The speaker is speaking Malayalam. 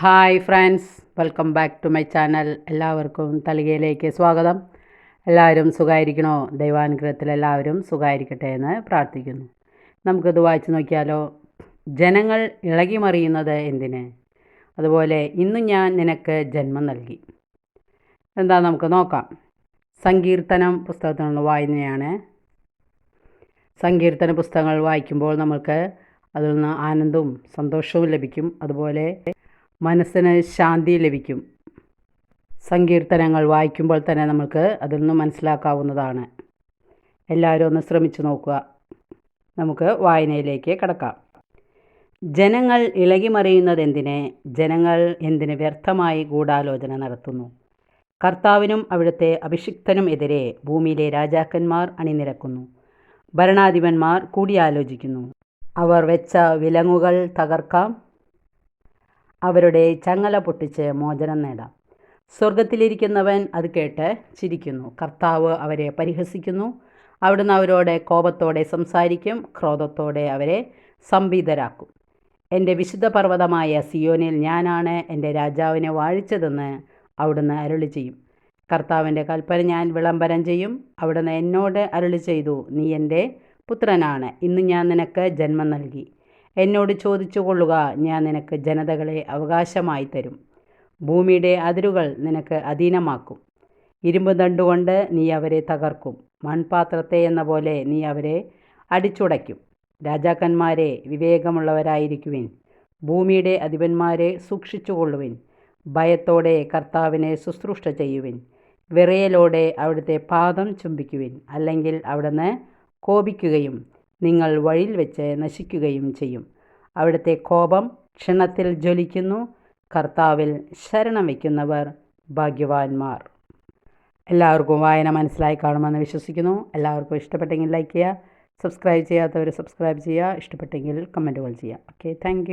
Hi friends welcome back to my channel. എല്ലാവർക്കും തളികയിലേക്ക് സ്വാഗതം. എല്ലാവരും സുഖമായിരിക്കണോ ദൈവാനുഗ്രഹത്തിൽ എല്ലാവരും സുഖമായിരിക്കട്ടെ എന്ന് പ്രാർത്ഥിക്കുന്നു. നമുക്കിത് വായിച്ചു നോക്കിയാലോ? ജനങ്ങൾ ഇളകിമറിയുന്നത് എന്തിന്? അതുപോലെ ഇന്ന് ഞാൻ നിനക്ക് ജന്മം നൽകി. എന്താ നമുക്ക് നോക്കാം. സങ്കീർത്തനം പുസ്തകത്തിൽ നിന്ന് വായനയാണ് സങ്കീർത്തന പുസ്തകങ്ങൾ വായിക്കുമ്പോൾ നമ്മൾക്ക് അതിൽ നിന്ന് ആനന്ദവും സന്തോഷവും ലഭിക്കും. അതുപോലെ മനസ്സിന് ശാന്തി ലഭിക്കും. സങ്കീർത്തനങ്ങൾ വായിക്കുമ്പോൾ തന്നെ നമുക്ക് അതിൽ നിന്ന് മനസ്സിലാക്കാവുന്നതാണ്. എല്ലാവരും ഒന്ന് ശ്രമിച്ചു നോക്കുക. നമുക്ക് വായനയിലേക്ക് കടക്കാം. ജനങ്ങൾ ഇളകിമറിയുന്നത് എന്തിനെ ജനങ്ങൾ എന്തിന് വ്യർത്ഥമായി ഗൂഢാലോചന നടത്തുന്നു? കർത്താവിനും അവിടുത്തെ അഭിഷിക്തനും എതിരെ ഭൂമിയിലെ രാജാക്കന്മാർ അണിനിരക്കുന്നു. ഭരണാധിപന്മാർ കൂടിയാലോചിക്കുന്നു. അവർ വെച്ച വിലങ്ങുകൾ തകർക്കാം. അവരുടെ ചങ്ങല പൊട്ടിച്ച് മോചനം നേടാം. സ്വർഗത്തിലിരിക്കുന്നവൻ അത് കേട്ട് ചിരിക്കുന്നു. കർത്താവ് അവരെ പരിഹസിക്കുന്നു. അവിടുന്ന് അവരോട് കോപത്തോടെ സംസാരിക്കും. ക്രോധത്തോടെ അവരെ സംബീതരാക്കും എന്റെ വിശുദ്ധ പർവതമായ സിയോനിൽ ഞാനാണ് എന്റെ രാജാവിനെ വാഴിച്ചതെന്ന് അവിടുന്ന് അരുളി ചെയ്യും. കർത്താവിന്റെ കൽപ്പന ഞാൻ വിളംബരം ചെയ്യും. അവിടുന്ന് എന്നോട് അരുളി ചെയ്തു നീ എന്റെ പുത്രനാണ്. ഇന്ന് ഞാൻ നിനക്ക് ജന്മം നൽകി. എന്നോട് ചോദിച്ചു കൊള്ളുക ഞാൻ നിനക്ക് ജനതകളെ അവകാശമായി തരും. ഭൂമിയുടെ അതിരുകൾ നിനക്ക് അധീനമാക്കും. ഇരുമ്പ് ദണ്ടുകൊണ്ട് നീ അവരെ തകർക്കും. മൺപാത്രത്തെ എന്ന പോലെ നീ അവരെ അടിച്ചുടയ്ക്കും. രാജാക്കന്മാരെ വിവേകമുള്ളവരായിരിക്കുവിൻ. ഭൂമിയുടെ അധിപന്മാരെ സൂക്ഷിച്ചുകൊള്ളുവിൻ. ഭയത്തോടെ കർത്താവിനെ ശുശ്രൂഷ ചെയ്യുവിൻ. വിറയലോടെ അവിടുത്തെ പാദം ചുംബിക്കുവിൻ. അല്ലെങ്കിൽ അവിടുന്ന് കോപിക്കുകയും നിങ്ങൾ വഴിയിൽ വെച്ച് നശിക്കുകയും ചെയ്യും. അവിടുത്തെ കോപം ക്ഷണത്തിൽ ജ്വലിക്കുന്നു. കർത്താവിൽ ശരണം വയ്ക്കുന്നവർ ഭാഗ്യവാന്മാർ. എല്ലാവർക്കും വായന മനസ്സിലായി കാണുമെന്ന് വിശ്വസിക്കുന്നു. എല്ലാവർക്കും ഇഷ്ടപ്പെട്ടെങ്കിൽ ലൈക്ക് ചെയ്യുക സബ്സ്ക്രൈബ് ചെയ്യാത്തവർ സബ്സ്ക്രൈബ് ചെയ്യുക ഇഷ്ടപ്പെട്ടെങ്കിൽ കമന്റുകൾ ചെയ്യുക. Okay thank